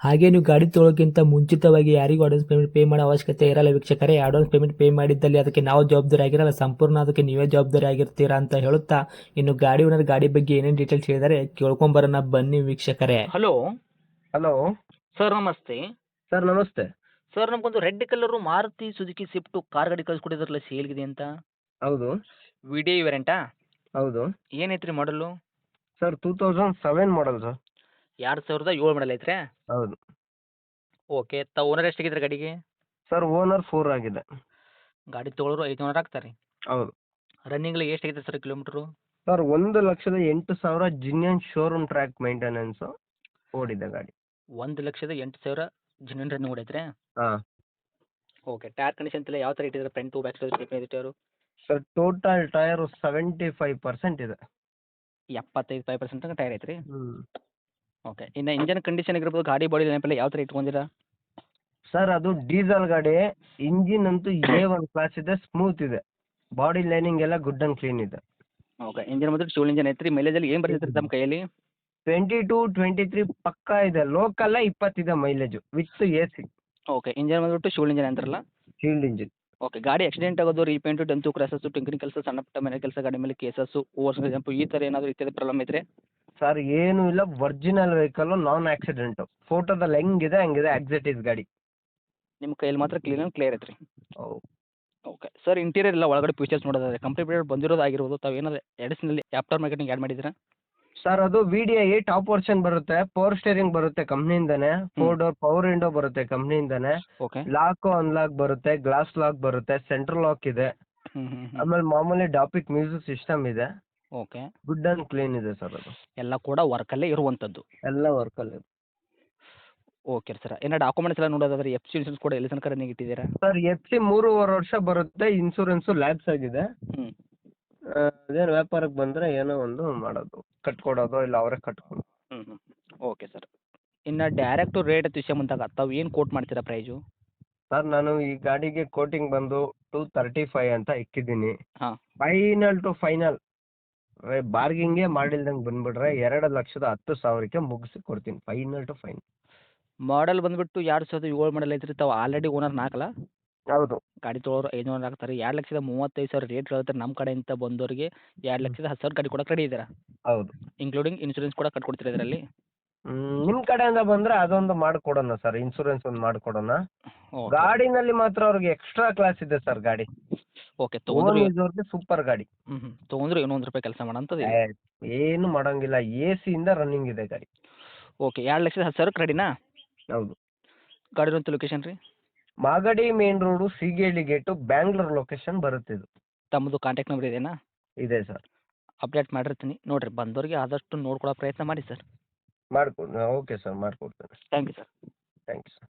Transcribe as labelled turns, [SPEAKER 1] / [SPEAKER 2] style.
[SPEAKER 1] ಹಾಗೆ ನೀವು ಗಾಡಿ ತೊಳೋಕ್ಕಿಂತ ಮುಂಚಿತವಾಗಿ ಯಾರಿಗೂ ಅಡ್ವಾನ್ಸ್ ಪೇಮೆಂಟ್ ಪೇ ಮಾಡೋ ಅವಶ್ಯಕತೆ ಇರಲ್ಲ ವೀಕ್ಷಕರೇ. ಅಡ್ವಾನ್ಸ್ ಪೇಮೆಂಟ್ ಪೇ ಮಾಡಿದ್ದಲ್ಲಿ ಅದಕ್ಕೆ ನಾವು ಜವಾಬ್ದಾರಿ ಆಗಿರಲ್ಲ. ಸಂಪೂರ್ಣ ಅದಕ್ಕೆ ನೀವೇ ಜವಾಬ್ದಾರಿ ಆಗಿರ್ತೀರಾ ಅಂತ ಹೇಳುತ್ತಾ ಇನ್ನು ಗಾಡಿ ಓನರ್ ಗಾಡಿ ಬಗ್ಗೆ ಏನೇನು ಡೀಟೇಲ್ಸ್ ಹೇಳಿದರೆ ಕೇಳ್ಕೊಂಬರೋಣ ಬನ್ನಿ ವೀಕ್ಷಕರೇ.
[SPEAKER 2] ಹಲೋ
[SPEAKER 3] ಹಲೋ
[SPEAKER 2] ಸರ್ ನಮಸ್ತೆ.
[SPEAKER 3] ಸರ್ ನಮಸ್ತೆ.
[SPEAKER 2] ಸರ್ ನಮಗೊಂದು red colour Maruti Suzuki swift car ಗಾಡಿ ಕಳಿಸ್ಕೊಟ್ಟಿದ್ರಲ್ಲ ಸೇಲ್ಗಿದೆ ಅಂತ.
[SPEAKER 3] ಹೌದು.
[SPEAKER 2] ವಿಡಿಯೋ ಇವರೆಂಟಾ
[SPEAKER 3] ಹೌದು.
[SPEAKER 2] ಏನೈತ್ರಿ ಮಾಡಲು
[SPEAKER 3] sir two thousand seven model sir
[SPEAKER 2] ಎರಡು ಸಾವಿರದ ಏಳು ಮಾಡಲ್ ಐತ್ರಿ
[SPEAKER 3] ಹೌದು.
[SPEAKER 2] ಓಕೆ ತ ಓನರ್ ಎಷ್ಟಾಗಿದ್ರಿ ಗಾಡಿಗೆ?
[SPEAKER 3] ಸರ್ ಓನರ್ ಫೋರ್ ಆಗಿದೆ.
[SPEAKER 2] ಗಾಡಿ ತೊಗೊಳೋರು ಐದು ಓನರ್ ಆಗ್ತಾರೆ.
[SPEAKER 3] ಹೌದು.
[SPEAKER 2] ಎಷ್ಟು ಎಷ್ಟಾಗಿದೆ ಸರ್ ಕಿಲೋಮೀಟರ್
[SPEAKER 3] ಸರ್ ಒಂದು ಲಕ್ಷದ ಎಂಟು ಸಾವಿರ ಜಿನ್ಯನ್ ಶೋರೂಮ್ ಟ್ರ್ಯಾಕ್ ಮೈಂಟೆನೆನ್ಸ್ ಓಡಿದೆ ಗಾಡಿ.
[SPEAKER 2] ಒಂದು ಲಕ್ಷದ ಎಂಟು ಸಾವಿರ ಜಿನ್ಯನ್ ರನ್ನಿಂಗ್ ಓಡೈತ್ರಿ
[SPEAKER 3] ಹಾಂ.
[SPEAKER 2] ಓಕೆ ಟೈರ್ ಕಂಡೀಷನ್ ಎಲ್ಲ ಯಾವ ಥರ front to back side tyre
[SPEAKER 3] sir total tyre seventy five percent ಇದೆ.
[SPEAKER 2] ಎಪ್ಪತ್ತೈದು ಫೈವ್ ಪರ್ಸೆಂಟ್ ತನಕ ಟೈರ್ ಐತ್ರಿ? ಓಕೆ ಇನ್ನು ಇಂಜನ್ ಕಂಡೀಷನ್ ಇರ್ಬೋದು ಗಾಡಿ ಬಾಡಿ ನೆನಪೆಲ್ಲ ಯಾವ ಥರ ಇಟ್ಕೊಂಡಿರಾ?
[SPEAKER 3] ಸರ್ ಅದು ಡೀಸೆಲ್ ಗಾಡಿ ಇಂಜಿನ್ ಅಂತೂ ಎ ಒನ್ ಕ್ಲಾಸ್ ಇದೆ ಸ್ಮೂತ್ ಇದೆ. ಬಾಡಿ ಲೈನಿಂಗ್ ಎಲ್ಲ ಗುಡ್ ಅಂಡ್ ಕ್ಲೀನ್ ಇದೆ.
[SPEAKER 2] ಓಕೆ ಇಂಜಿನ್ ಮಾತ್ರ ಸ್ಟೂಲ್ ಇಂಜನ್ ಐತ್ರಿ. ಮೈಲೇಜಲ್ಲಿ ಏನು ಬರ್ತೈತೆ ನಮ್ಮ ಕೈಯಲ್ಲಿ?
[SPEAKER 3] ಟ್ವೆಂಟಿ ಟು ಟ್ವೆಂಟಿ ತ್ರೀ ಪಕ್ಕಾ ಇದೆ. ಲೋಕಲ್ಲ ಇಪ್ಪತ್ತಿದೆ mileage with A C
[SPEAKER 2] okay engine ಬಂದ್ಬಿಟ್ಟು ಶೂಲ್ ಇಂಜನ್ ಅಂತಾರಲ್ಲ?
[SPEAKER 3] ಶೀಲ್ಡ್ ಇಂಜಿನ್
[SPEAKER 2] ಓಕೆ ಗಾಡಿ ಆಕ್ಸಿಡೆಂಟ್ ಆಗೋದು ರೀಪೇಂಟು ಡಂತು ಕ್ರಾಸಸ್ ಟಿಂಕರಿಂಗ್ ಕೆಲಸ ಸಣ್ಣ ಪುಟ್ಟ ಮನೆ ಕೆಲಸ ಗಾಡಿ ಮೇಲೆ ಕೇಸಸ್ಸು ಓವರ್ಸ್ ಜಂಪು ಈ ಥರ ಏನಾದರೂ ಇತ್ಯಾದಿ ಪ್ರಾಬ್ಲಮ್ ಇದ್ರೆ?
[SPEAKER 3] ಸರ್ ಏನು ಇಲ್ಲ ಒರಿಜಿನಲ್ ವೆಹಿಕಲ್ ನಾನ್ ಆಕ್ಸಿಡೆಂಟ್ ಫೋಟೋದಲ್ಲಿ ಹೆಂಗಿದೆ ಹಂಗಿದೆ ಆಕ್ಸಿಟೀಸ್ ಗಾಡಿ.
[SPEAKER 2] ನಿಮ್ಮ ಕೈಯಲ್ಲಿ ಮಾತ್ರ ಕ್ಲೀನ್ ಆ್ಯಂಡ್ ಕ್ಲಿಯರ್ ಐತ್ರಿ. ಓಕೆ ಸರ್ ಇಂಟೀರಿಯರ್ ಎಲ್ಲ ಒಳಗಡೆ ಫೀಚರ್ಸ್ ನೋಡೋದಾದ್ರೆ ಕಂಪ್ಲೀಟ್ ಬಂದಿರೋದು ಆಗಿರ್ಬೋದು ತಾವು ಏನಾದ್ರು ಎಡಿಷನಲಿ ಆಫ್ಟರ್ ಮಾರ್ಕೆಟಿಂಗ್ ಆ್ಯಡ್ ಮಾಡಿದ್ದೀರಾ?
[SPEAKER 3] ಸರ್ ಅದು V D I top version ಬರುತ್ತೆ. ಪವರ್ ಸ್ಟೇರಿಂಗ್ ಬರುತ್ತೆ ಕಂಪ್ನಿಯಿಂದಾನೆ. ಫೋರ್ ಡೋರ್ ಪವರ್ ವಿಂಡೋ ಬರುತ್ತೆ ಕಂಪ್ನಿಯಿಂದಾನೆ.
[SPEAKER 2] ಓಕೆ
[SPEAKER 3] ಲಾಕ್ ಅನ್ಲಾಕ್ ಬರುತ್ತೆ. ಗ್ಲಾಸ್ ಲಾಕ್ ಬರುತ್ತೆ. ಸೆಂಟ್ರಲ್ ಲಾಕ್ ಇದೆ. ಆಮೇಲೆ ಮಾಮೂಲಿ ಡಾಪಿಕ್ ಮ್ಯೂಸಿಕ್ ಸಿಸ್ಟಮ್ ಇದೆ.
[SPEAKER 2] ಓಕೆ
[SPEAKER 3] ಗುಡ್ ಅಂಡ್ ಕ್ಲೀನ್ ಇದೆ ಸರ್ ಅದು.
[SPEAKER 2] ಎಲ್ಲ ಕೂಡ ವರ್ಕಲ್ಲೇ ಇರುವಂತದ್ದು
[SPEAKER 3] ಎಲ್ಲ ವರ್ಕಲ್ಲಿ
[SPEAKER 2] ಓಕೆ ಸರ್ ಏನ ಡಾಕ್ಯುಮೆಂಟ್ಸ್ ಎಲ್ಲ ನೋಡೋದಾದ್ರೆ ಎಫ್ ಸಿ ಇನ್ಸೂರೆನ್ಸ್ ಕೂಡ ಎಲ್ಲಿ ತನಕ ರನ್ನಿಂಗ್ ಇಟ್ಟಿದ್ದೀರಾ?
[SPEAKER 3] ಸರ್ ಎಫ್ ಸಿ ಮೂರುವರೆ ವರ್ಷ ಬರುತ್ತೆ. ಇನ್ಸೂರೆನ್ಸ್ ಲ್ಯಾಬ್ಸ್ ಆಗಿದೆ.
[SPEAKER 2] ಹ್ಞೂ
[SPEAKER 3] ಅದೇನು ವ್ಯಾಪಾರಕ್ಕೆ ಬಂದ್ರೆ ಏನೋ ಒಂದು ಮಾಡೋದು ಕಟ್ಕೊಡೋದು ಇಲ್ಲ ಅವರೇ ಕಟ್ಕೊಂಡು.
[SPEAKER 2] ಹ್ಞೂ ಹ್ಞೂ ಓಕೆ ಸರ್ ಇನ್ನು ಡೈರೆಕ್ಟು ರೇಟ್ ವಿಷಯ ಬಂದಾಗ ತಾವು ಏನು ಕೋಟ್ ಮಾಡ್ತೀರಾ ಪ್ರೈಸು
[SPEAKER 3] ಸರ್ ನಾನು ಈ ಗಾಡಿಗೆ ಕೋಟಿಂಗ್ ಬಂದು ಟೂ ತರ್ಟಿ ಫೈವ್ ಅಂತ ಇಕ್ಕಿದ್ದೀನಿ.
[SPEAKER 2] ಹಾ.
[SPEAKER 3] ಫೈನಲ್ ಟು ಫೈನಲ್ ಬಾರ್ಗಿಂಗೇ ಮಾಡಿಲ್ದಂಗೆ ಬಂದ್ಬಿಟ್ರೆ ಎರಡು ಲಕ್ಷದ ಹತ್ತು ಸಾವಿರಕ್ಕೆ ಮುಗಿಸಿ ಕೊಡ್ತೀನಿ ಫೈನಲ್ ಟು ಫೈನಲ್
[SPEAKER 2] ಮಾಡೆಲ್ ಬಂದುಬಿಟ್ಟು ಎರಡು ಸಾವಿರದ ಏಳು ಮಾಡಲ್ ಐತ್ರಿ ತಾವು ಆಲ್ರೆಡಿ ಓನರ್ ನಾಲ್ಕಲ್ಲ
[SPEAKER 3] ಹೌದು.
[SPEAKER 2] ಗಾಡಿ ತೊಗೊಳೋರು ಐದು ಹಾಕ್ತಾರೆ. ಎರಡು ಲಕ್ಷದ ಮೂವತ್ತೈದು ಸಾವಿರ ರೇಟ್ ಹೇಳ್ತಾರೆ ನಮ್ಮ ಕಡೆಯಿಂದ ಬಂದವರಿಗೆ ಎರಡು ಲಕ್ಷದ ಹತ್ತು ಸಾವಿರ ಗಾಡಿ ಕೊಡಕ್ಕೆ ರೆಡಿ ಇದ್ದೀರಾ?
[SPEAKER 3] ಹೌದು.
[SPEAKER 2] ಇನ್ಕ್ಲೂಡಿಂಗ್ ಇನ್ಶೂರೆನ್ಸ್ ಕೂಡ ಕಟ್ಕೊಡ್ತೀರಾ ಇದರಲ್ಲಿ?
[SPEAKER 3] ನಿಮ್ಮ ಕಡೆಯಿಂದ ಬಂದ್ರೆ ಅದೊಂದು ಮಾಡ್ಕೊಡೋಣ ಸರ್ ಇನ್ಸೂರೆನ್ಸ್ ಒಂದು ಮಾಡ್ಕೊಡೋಣ. ಗಾಡಿನಲ್ಲಿ ಮಾತ್ರ ಅವ್ರಿಗೆ ಎಕ್ಸ್ಟ್ರಾ ಕ್ಲಾಸ್ ಇದೆ ಸರ್ ಗಾಡಿ.
[SPEAKER 2] ಓಕೆ ತೊಗೊಂಡ್ರು
[SPEAKER 3] ಸೂಪರ್ ಗಾಡಿ.
[SPEAKER 2] ಹ್ಮ್ ತೊಗೊಂಡ್ರು ಏನೋ ಒಂದು ರೂಪಾಯಿ ಕೆಲಸ ಮಾಡೋಂಥದ್ದು
[SPEAKER 3] ಏನು ಮಾಡಂಗಿಲ್ಲ. ಎ ಇಂದ ರನ್ನಿಂಗ್ ಇದೆ ಗಾಡಿ.
[SPEAKER 2] ಓಕೆ ಎರಡು ಲಕ್ಷದ ಹತ್ತು ಸಾವಿರ ರೆಡಿನಾ
[SPEAKER 3] ಹೌದು.
[SPEAKER 2] ಗಾಡಿ ಲೊಕೇಶನ್ ರೀ?
[SPEAKER 3] Magadi main road Seegehalli gate Bangalore location ಬರುತ್ತೆ ಇದು.
[SPEAKER 2] ತಮ್ಮದು ಕಾಂಟ್ಯಾಕ್ಟ್ ನಂಬರ್ ಇದೆಯಾ
[SPEAKER 3] ಇದೆ ಸರ್.
[SPEAKER 2] ಅಪ್ಡೇಟ್ ಮಾಡಿರ್ತೀನಿ. ನೋಡಿರಿ ಬಂದವರಿಗೆ ಆದಷ್ಟು ನೋಡ್ಕೊಳ್ಳೋ ಪ್ರಯತ್ನ ಮಾಡಿ ಸರ್.
[SPEAKER 3] ಮಾಡ್ಕೊ okay sir ಮಾಡ್ಕೊಡ್ತೇನೆ.
[SPEAKER 2] Thank you sir
[SPEAKER 3] thank you sir